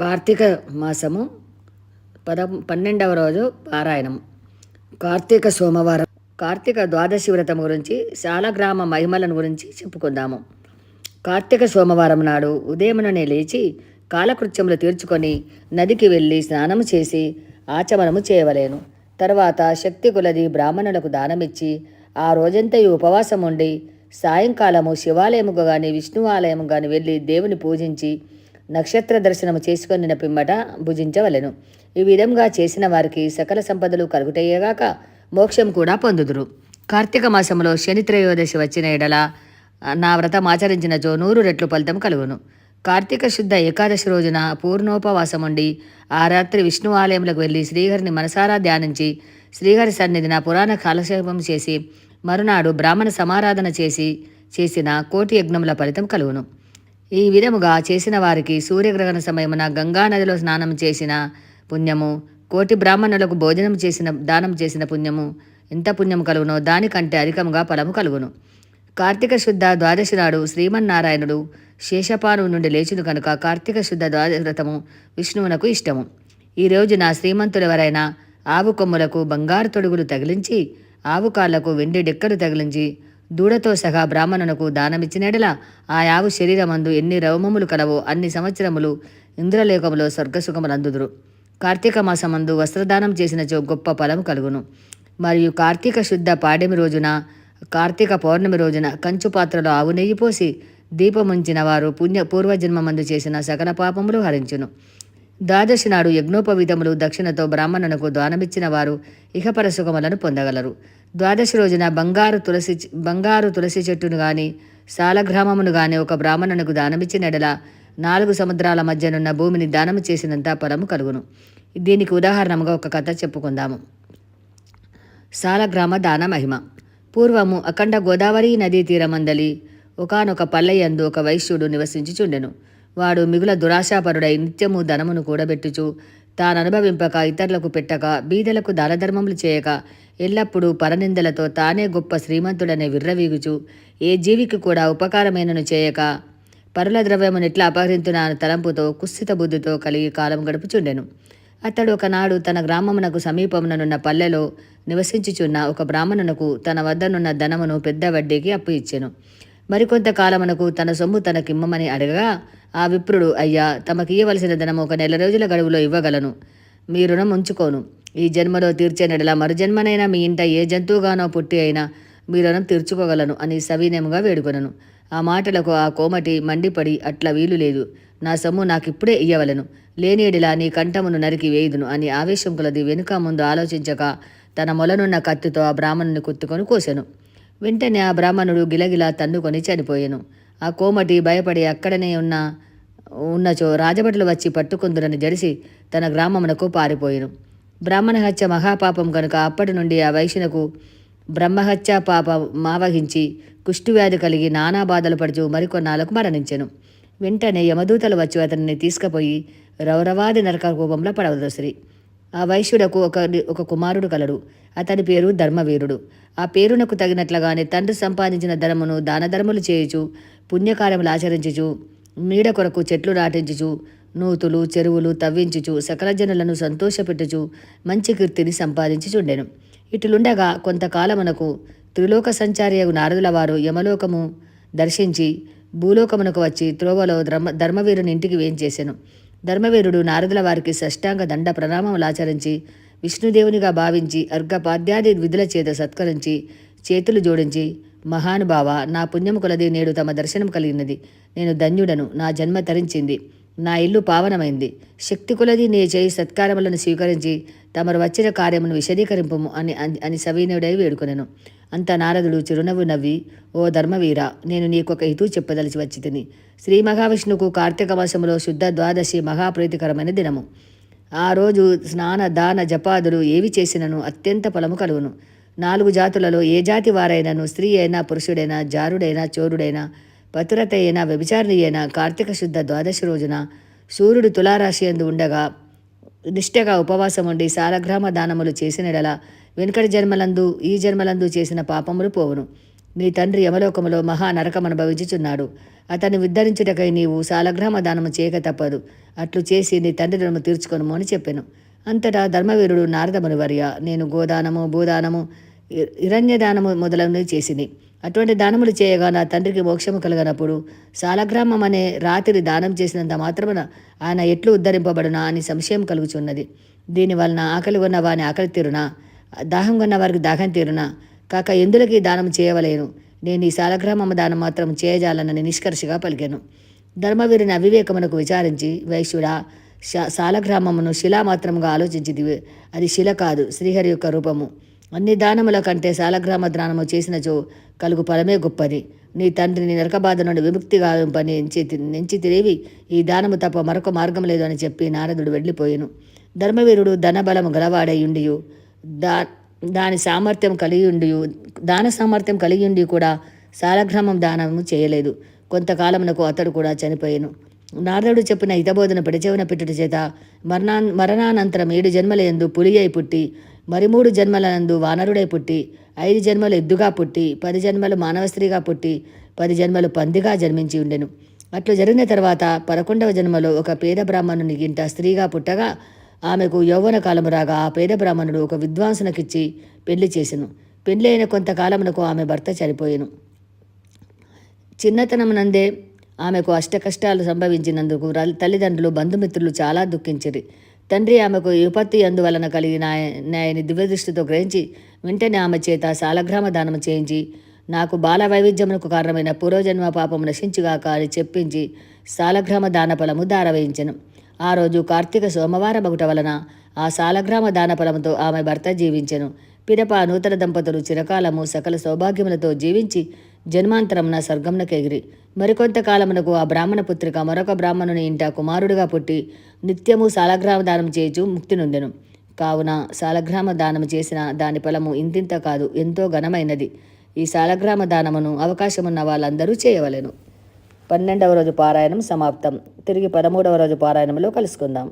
కార్తీక మాసము పద పన్నెండవ రోజు పారాయణం. కార్తీక సోమవారం కార్తీక ద్వాదశి వ్రతం గురించి శాలగ్రామ మహిమలను గురించి చెప్పుకుందాము. కార్తీక సోమవారం నాడు ఉదయముననే లేచి కాలకృత్యములు తీర్చుకొని నదికి వెళ్ళి స్నానము చేసి ఆచమనము చేయవలేను. తర్వాత శక్తి కులది బ్రాహ్మణులకు దానమిచ్చి ఆ రోజంతయు ఉపవాసం ఉండి సాయంకాలము శివాలయము కానీ విష్ణు ఆలయము కానీ వెళ్ళి దేవుని పూజించి నక్షత్ర దర్శనము చేసుకొనిన పిమ్మట భుజించవలెను. ఈ విధంగా చేసిన వారికి సకల సంపదలు కలుగుటయ్యేగాక మోక్షం కూడా పొందుదురు. కార్తీక మాసంలో శని త్రయోదశి వచ్చిన ఎడల నా వ్రతం ఆచరించినచో నూరు రెట్లు ఫలితం కలుగును. కార్తీక శుద్ధ ఏకాదశి రోజున పూర్ణోపవాసం ఉండి ఆ రాత్రి విష్ణు ఆలయంలోకి వెళ్ళి శ్రీహరిని మనసారా ధ్యానించి శ్రీహరి సన్నిధిన పురాణ కాలక్షేపం చేసి మరునాడు బ్రాహ్మణ సమారాధన చేసి చేసిన కోటి యజ్ఞముల ఫలితం కలుగును. ఈ విధముగా చేసిన వారికి సూర్యగ్రహణ సమయమున గంగా నదిలో స్నానం చేసిన పుణ్యము కోటి బ్రాహ్మణులకు భోజనం చేసిన దానం చేసిన పుణ్యము ఎంత పుణ్యం కలుగునో దానికంటే అధికముగా ఫలము కలుగును. కార్తీక శుద్ధ ద్వాదశి నాడు శ్రీమన్నారాయణుడు శేషపాను నుండి లేచును కనుక కార్తీక శుద్ధ ద్వాదశి వ్రతము విష్ణువునకు ఇష్టము. ఈ రోజున శ్రీమంతులెవరైనా ఆవు కొమ్ములకు బంగారు తొడుగులు తగిలించి ఆవు కాళ్ళకు వెండి డెక్కలు తగిలించి దూడతో సహా బ్రాహ్మణునకు దానమిచ్చినడల ఆ ఆవు శరీరమందు ఎన్ని రవమములు కలవో అన్ని సంవత్సరములు ఇంద్రలేఖములో స్వర్గసుఖములందుదురు కార్తీక మాసమందు వస్త్రదానం చేసినచో గొప్ప ఫలము కలుగును. మరియు కార్తీక శుద్ధ పాడెమి రోజున కార్తీక పౌర్ణమి రోజున కంచు పాత్రలో ఆవు నెయ్యి పోసి దీపముంచిన వారు పుణ్య పూర్వజన్మమందు చేసిన సకల పాపములు హరించును. ద్వాదశి నాడు యజ్ఞోపవీతములు దక్షిణతో బ్రాహ్మణునకు దానమిచ్చిన వారు ఇహపర సుఖములను పొందగలరు. ద్వాదశి రోజున బంగారు తులసి బంగారు తులసి చెట్టును గాని సాలగ్రామమును గాని ఒక బ్రాహ్మణునకు దానమిచ్చినడల నాలుగు సముద్రాల మధ్యనున్న భూమిని దానము చేసినంత ఫలము కలుగును. దీనికి ఉదాహరణముగా ఒక కథ చెప్పుకుందాము. సాలగ్రామ దాన మహిమ. పూర్వము అఖండ గోదావరి నదీ తీరమందలి ఒకనొక పల్లెయందు ఒక వైశ్యుడు నివసించుచుండెను. వాడు మిగుల దురాశాపరుడై నిత్యము ధనమును కూడబెట్టుచు. తాను అనుభవింపక ఇతరులకు పెట్టక బీదలకు దానధర్మములు చేయక ఎల్లప్పుడూ పరనిందలతో తానే గొప్ప శ్రీమంతుడనే విర్రవీగుచు. ఏ జీవికి కూడా ఉపకారమైనను చేయక. పరుల ద్రవ్యమును ఎట్లా అపహరింతున తలంపుతో కుస్థిత బుద్ధితో కలిగి కాలం గడుపుచుండెను. అతడు ఒకనాడు తన గ్రామమునకు సమీపముననున్న పల్లెలో నివసించుచున్న ఒక బ్రాహ్మణునకు తన వద్దనున్న ధనమును పెద్ద వడ్డీకి అప్పు ఇచ్చెను. మరికొంతకాలమునకు తన సొమ్ము తనకిమ్మమని అడగగా ఆ విప్రుడు అయ్యా తమకియ్యవలసిన ధనం ఒక నెల రోజుల గడువులో ఇవ్వగలను. మీ రుణం ఉంచుకోను. ఈ జన్మలో తీర్చే నెడల మరుజన్మనైనా మీ ఇంట ఏ జంతువుగానో పుట్టి అయినా మీ రుణం తీర్చుకోగలను అని సవినయముగా వేడుకొనను. ఆ మాటలకు ఆ కోమటి మండిపడి అట్లా వీలు లేదు. నా సొమ్ము నాకిప్పుడే ఇయ్యవలను. లేనిడిలా నీ కంఠమును నరికి వేయుదును అని ఆవేశం కొలది వెనుక ముందు ఆలోచించక తన మొలనున్న కత్తితో ఆ బ్రాహ్మణుని కుత్తుకొని కోసెను. వెంటనే ఆ బ్రాహ్మణుడు గిలగిలా తన్నుకొని చనిపోయాను. ఆ కోమటి భయపడి అక్కడనే ఉన్న ఉన్నచో రాజభటులు వచ్చి పట్టుకుందురని జడిసి తన గ్రామమునకు పారిపోయాను. బ్రాహ్మణ హత్య మహాపాపం కనుక అప్పటి నుండి ఆ వైశ్యునకు బ్రహ్మహత్య పాప మావహించి కుష్ఠువ్యాధి కలిగి నానా బాధలు పడుచు మరికొన్నాళ్ళకు మరణించెను. వెంటనే యమదూతలు వచ్చి అతనిని తీసుకుపోయి రౌరవాది నరక కోపంలో పడవదసరి. ఆ వైశ్యుడకు ఒక ఒక కుమారుడు కలడు. అతని పేరు ధర్మవీరుడు. ఆ పేరునకు తగినట్లుగానే తండ్రి సంపాదించిన ధనమును దానధర్మలు చేయుచు పుణ్యకార్యములు ఆచరించుచు నీడ కొరకు చెట్లు నాటించుచు నూతులు చెరువులు తవ్వించుచు సకల జనులను సంతోషపెట్టుచు మంచి కీర్తిని సంపాదించుచుండెను. ఇటులుండగా కొంతకాలమునకు త్రిలోక సంచారియగు నారదుల వారు యమలోకము దర్శించి భూలోకమునకు వచ్చి త్రోవలో ధర్మ ధర్మవీరుని ఇంటికి వేయించేశాను ధర్మవీరుడు నారదుల వారికి షష్టాంగ దండ ప్రణామములాచరించి విష్ణుదేవునిగా భావించి అర్ఘపాద్యాది విధుల చేత సత్కరించి చేతులు జోడించి మహానుభావ నా పుణ్యము కొలది నేడు తమ దర్శనం కలిగినది. నేను ధన్యుడను నా జన్మ తరించింది. నా ఇల్లు పావనమైంది. శక్తి కొలది నే చేయి సత్కారములను స్వీకరించి తమరు వచ్చిన కార్యమును విశదీకరింపము అని అని సవీనుడై వేడుకొనెను. అంత నారదుడు చిరునవ్వు నవ్వి ఓ ధర్మవీర నేను నీకొక హితూ చెప్పదలిచి వచ్చి తిని శ్రీ మహావిష్ణువుకు కార్తీక మాసములో శుద్ధ ద్వాదశి మహాప్రీతికరమైన దినము. ఆ రోజు స్నాన దాన జపాదులు ఏవి చేసినను అత్యంత ఫలము కలుగును. నాలుగు జాతులలో ఏ జాతి వారైనను స్త్రీ అయినా పురుషుడైనా జారుడైనా చోరుడైనా పతురత అయినా వ్యభిచారిణి కార్తీక శుద్ధ ద్వాదశి రోజున సూర్యుడు తులారాశి అందు ఉండగా నిష్టగా ఉపవాసం ఉండి సాలగ్రామ దానములు చేసినడల వెనుకటి జన్మలందు ఈ జన్మలందు చేసిన పాపములు పోవును. నీ తండ్రి యమలోకములో మహా నరకం అనుభవించుచున్నాడు. అతన్ని ఉద్ధరించుటకై నీవు సాలగ్రామ దానము చేయక తప్పదు. అట్లు చేసి నీ తండ్రి రుణము తీర్చుకొనుము అని చెప్పాను. అంతటా ధర్మవీరుడు నారదముని వర్య నేను గోదానము భూదానము ఇరణ్యదానము మొదలైనవి చేసింది అటువంటి దానములు చేయగా నా తండ్రికి మోక్షము కలగనప్పుడు సాలగ్రామం అనే రాత్రి దానం చేసినంత మాత్రమున ఆయన ఎట్లు ఉద్ధరింపబడునా అని సంశయం కలుగుచున్నది. దీని వలన ఆకలి ఉన్న వాని ఆకలి తీరునా? దాహం ఉన్న వారికి దాహం తీరునా? కాక ఎందులకి దానం చేయవలేను? నేను ఈ సాలగ్రామం దానం మాత్రం చేయజాలనని నిష్కర్షగా పలికాను. ధర్మవీరుని అవివేకమునకు విచారించి వైశ్యుడా శా శిలా మాత్రముగా ఆలోచించిదివి అది శిల కాదు శ్రీహరి యొక్క రూపము. అన్ని దానముల కంటే శాలగ్రామ దానము చేసినచో కలుగు ఫలమే గొప్పది. నీ తండ్రిని నరకబాధ నుండి విముక్తి పని ఎంచి నెంచి తిరిగి ఈ దానము తప్ప మరొక మార్గం లేదు అని చెప్పి నారదుడు వెళ్ళిపోయాను. ధర్మవీరుడు ధనబలము గలవాడయుండియు దా దాని సామర్థ్యం కలిగి ఉండి దాన సామర్థ్యం కలిగి ఉండి కూడా శాలగ్రామం దానము చేయలేదు. కొంతకాలమునకు అతడు కూడా చనిపోయాను. నారదుడు చెప్పిన హితబోధన పెడచెవిన పెట్టుట చేత మరణా మరణానంతరం ఏడు జన్మల యందు పుట్టి మరి మూడు జన్మలనందు వానరుడై పుట్టి ఐదు జన్మలు ఎద్దుగా పుట్టి పది జన్మలు మానవ స్త్రీగా పుట్టి పది జన్మలు పందిగా జన్మించి ఉండెను. అట్లు జరిగిన తర్వాత పదకొండవ జన్మలో ఒక పేద బ్రాహ్మణుని గింట స్త్రీగా పుట్టగా ఆమెకు యౌవన కాలము రాగా ఆ పేద బ్రాహ్మణుడు ఒక విద్వాంసునకిచ్చి పెళ్ళి చేసెను. పెళ్ళి అయిన కొంతకాలమునకు ఆమె భర్త చనిపోయాను. చిన్నతనమునందే ఆమెకు అష్టకష్టాలు సంభవించినందుకు ర- తల్లిదండ్రులు బంధుమిత్రులు చాలా దుఃఖించిరి. తండ్రి ఆమెకు విపత్తి అందువలన కలిగిన నాయని దివ్యదృష్టితో గ్రహించి వెంటనే ఆమె చేత శాలగ్రామ దానము చేయించి నాకు బాల వైవిధ్యమునకు కారణమైన పూర్వజన్మ పాపం నశించుగాక అని చెప్పించి శాలగ్రామ దాన ఫలము దారవేయించెను ఆ రోజు కార్తీక సోమవారం ఒకట వలన ఆ శాలగ్రామ దాన ఫలముతో ఆమె భర్త జీవించెను. పిదప నూతన దంపతులు చిరకాలము సకల సౌభాగ్యములతో జీవించి జన్మాంతరమున స్వర్గమునకు ఎగిరి మరికొంతకాలమునకు ఆ బ్రాహ్మణ పుత్రిక మరొక బ్రాహ్మణుని ఇంట కుమారుడిగా పుట్టి నిత్యము సాలగ్రామ దానం చేయుచు ముక్తి నొందెను. కావున సాలగ్రామ దానము చేసిన దాని ఫలము ఇంతింత కాదు ఎంతో ఘనమైనది. ఈ సాలగ్రామ దానమును అవకాశమున్న వాళ్ళందరూ చేయవలెను. పన్నెండవ రోజు పారాయణం సమాప్తం. తిరిగి పదమూడవ రోజు పారాయణంలో కలుసుకుందాం.